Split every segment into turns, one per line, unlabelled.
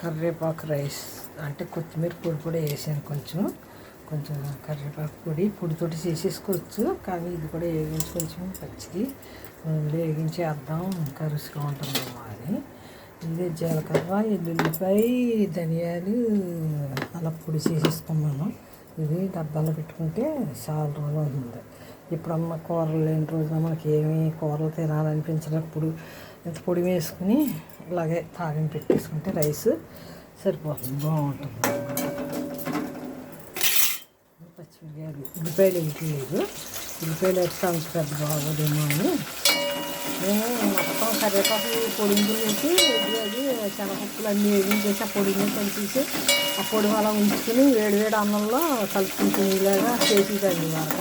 కరివేపాకు రైస్ అంటే కొత్తిమీర పొడి కూడా వేసాను కొంచెం. కొంచెం కరివేపాకు పొడి పొడితోటి చేసేసుకోవచ్చు. కానీ ఇది కూడా వేగించి కొంచెం పచ్చిది. నూనెలో వేగించి వేద్దాం. ఇంకా రుచిగా ఉంటుందేమో అని. ఇది జీలకర్ర ఎల్లుల్లిపాయ ధనియాలు అలా పొడి చేసేసుకున్నాను. ఇది డబ్బాలో పెట్టుకుంటే చాలా రోజులు ఉంటుంది ఇప్పుడమ్మ కూరలు లేని రోజున మనకి ఏమి కూరలు తినాలనిపించినప్పుడు ఇంత పొడి వేసుకుని అలాగే తాగిన పెట్టేసుకుంటే రైస్ సరిపోతుంది. బాగుంటుంది. పచ్చిమిరకాయలు ఉల్లిపాయలు వేయట్లేదు ఉల్లిపాయలు వేస్తే అంత పెద్ద బాగోదేమో అని. నేను మొత్తం కరివేపాకు పొడింగు వేసి అది శనగప్పులు అన్నీ వేగించేసి ఆ పొడి మీద కలిపేసి ఆ పొడి అలా ఉంచుకుని వేడి వేడి అన్నంలో కలుపుకుంటునేలాగా చేసేదండి మాట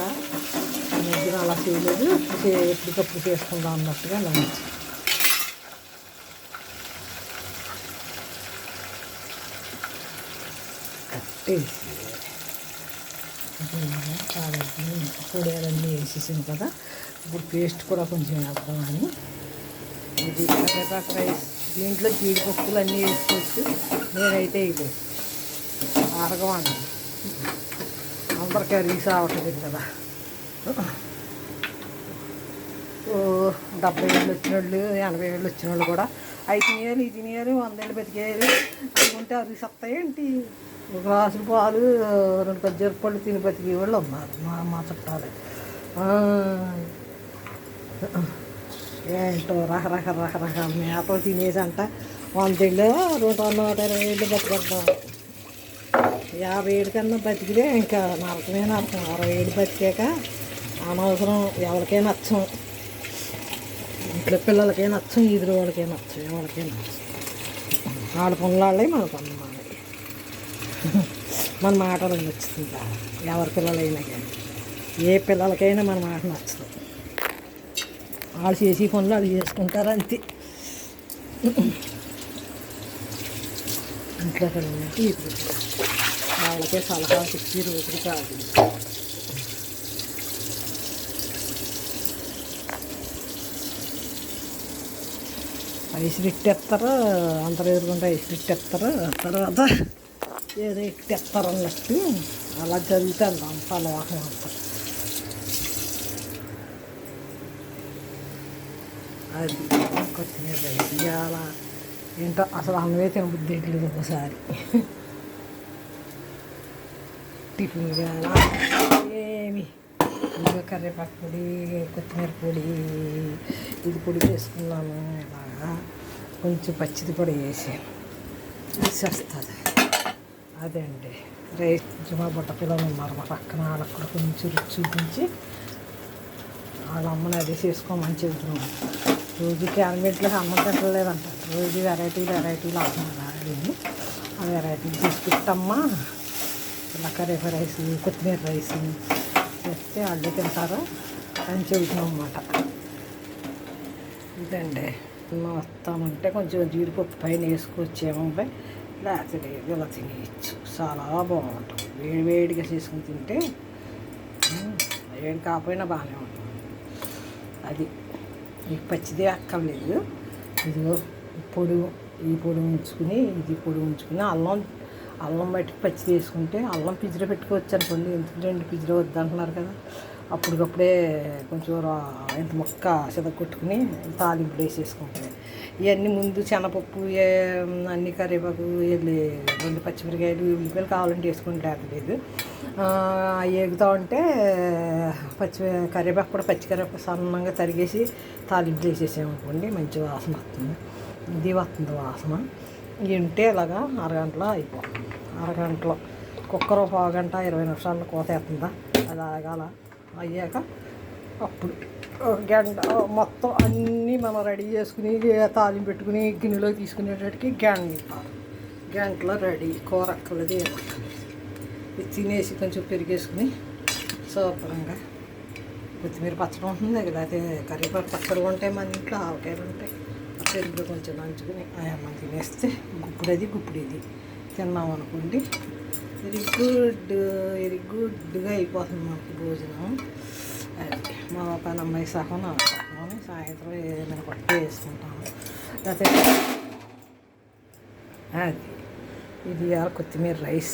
మధ్యన అలా చేయలేదు. చే- ఎప్పటికప్పుడు చేసుకుందాం అన్నట్టుగా అలా ఉంచి పొడియాలన్నీ వేసేసాను కదా ఇప్పుడు పేస్ట్ కూడా కొంచెం వేద్దామని ఇది కరివేపాకు రైస్ దీంట్లో జీడిపప్పులు అన్నీ వేసుకోవచ్చు నేనైతే ఇది ఆరగవాను అందరికీ రీస్ అవ్వట్లేదు కదా ఓ డెబ్బై ఏళ్ళు వచ్చిన వాళ్ళు ఎనభై ఏళ్ళు వచ్చిన వాళ్ళు కూడా అవి తినేయాలి ఇది తినేయాలి వందేళ్ళు బతికేయాలి అనుకుంటే అవి సత్తాయేంటి గ్లాసులు పాలు రెండు ఖర్జూర పళ్ళు తిని బతికి వాళ్ళు ఉన్నారు. మా మా చుట్టాలు. ఏంటో రకరక రకరకాల మేతలు తినేసి అంట వందేళ్ళు నూట నూట ఇరవై ఏళ్ళు బతికేద్దాం. యాభై ఏడు కన్నా బతికితే ఇంకా నరకమే నరకం. అరవై ఏడు బతికాక అనవసరం ఎవరికైనా నచ్చం. ఇంట్లో పిల్లలకే నచ్చం ఈదురు వాళ్ళకే నచ్చం ఎవరికే నచ్చం. వాళ్ళ పనులు వాళ్ళే మన పనులు మన మాటలు నచ్చుతుందా ఎవరి పిల్లలైనా కానీ. ఏ పిల్లలకైనా మన మాట నచ్చుతుంది. వాళ్ళు చేసి పనులు వాళ్ళు చేసుకుంటారు అంతే. ఇంట్లో కలిగినట్టు ఇప్పుడు వాళ్ళకే సలహా ఇచ్చి రోజులు కాదు. ఐస్ పెట్టేస్తారు అందరూ ఎదురుకుంటే ఐస్ పెట్టేస్తారు తర్వాత ఏదో ఎక్కేస్తారు అన్నట్టు అలా జరుగుతుంది అంత అలవాహం అంతా. అది కొత్తిమీర ఇవాళ ఏంటో అసలు అన్నమే తినబుద్ధి లేదు ఒకసారి. టిఫిన్ కానీ ఏమి? ఇంకా కరివేపాకు పొడి కొత్తిమీర పొడి ఇది పొడి వేసుకున్నాను ఇలాగా. కొంచెం పచ్చిది కూడా వేసాను వేసేస్తుంది అదే అండి. రైస్ జుమా బుట్ట పిల్లలు ఉన్నారు మా పక్కన. వాళ్ళ కొంచెం రుచి చూపించి వాళ్ళ అమ్మని అదే చేసుకోమని చెబుతున్నాం రోజు క్యాన్మెట్లకు అమ్మ తింటలేదంట రోజు వెరైటీ వెరైటీలు అవుతున్నారు ఆడని ఆ వెరైటీలు తీసుకుంటామ్మా ఇలా కరేపా రైస్ కొత్తిమీర రైస్ చేస్తే వాళ్ళు తింటారు. అని చెబుతున్నాం అన్నమాట. ఇదండి. వస్తామంటే కొంచెం జీడిపప్పు పైన వేసుకొచ్చేమో లేకపోతే ఇలా తినేయచ్చు. చాలా బాగుంటుంది. వేడి వేడిగా చేసుకుని తింటే వేడి కాకపోయినా బాగానే ఉంటుంది. అది ఈ పచ్చిదే అక్కర్లేదు. ఇదిగో పొడి ఈ పొడి ఉంచుకుని ఇది పొడి ఉంచుకుని అల్లం అల్లం బట్టి పచ్చి వేసుకుంటే అల్లం పిజ్జర పెట్టుకోవచ్చు అనుకోండి. ఎందుకు రెండు పిజ్జర వద్దంటున్నారు కదా. అప్పటికప్పుడే కొంచెం రా- ఇంత ముక్క తాలింపులు వేసేసుకుంటుంది ఇవన్నీ ముందు శనపప్పు అన్ని కరివేపాకు వెళ్ళి రెండు పచ్చిమిరకాయలు ఉల్లిపాయలు కావాలంటే వేసుకుంటే లేదు ఏగుతూ ఉంటే పచ్చి కరివేపాకు కూడా పచ్చి కరివేపాకు సన్నంగా తరిగేసి తాలింపు చేసేసామనుకోండి మంచి వాసన వస్తుంది. ఇది వస్తుంది వాసన. ఉంటే ఇలాగా అరగంటలో అయిపోతుంది. అరగంటలో. కుక్కర్ ఒక పావు గంట ఇరవై నిమిషాల్లో కోతేస్తుందా అది ఆగాల అయ్యాక అప్పుడు. గంట మొత్తం అన్నీ మనం రెడీ చేసుకుని తాలింపు పెట్టుకుని గిన్నెలో తీసుకునేటట్టుకి గంట గంటలో రెడీ కూర అక్కర్లేదు ఇది తినేసి కొంచెం పెరిగేసుకుని శుభ్రంగా కొత్తిమీర పచ్చడి ఉంటుంది లేకపోతే కరివేపాకు పచ్చడి ఉంటాయి మన ఇంట్లో ఆవకాయలు ఉంటాయి. ఆ పెరుగులో కొంచెం నంచుకుని అమ్మ తినేస్తే గుప్పుడది గుప్పుడిది. తిన్నాం అనుకోండి వెరీ గుడ్ వెరీ గుడ్గా అయిపోతుంది మనకు భోజనం. అది మా పని అమ్మాయి సహం నా సహం సాయంత్రం ఏదైనా కొట్టి వేసుకుంటాము లేకపోతే అది ఇది కొత్తిమీర రైస్.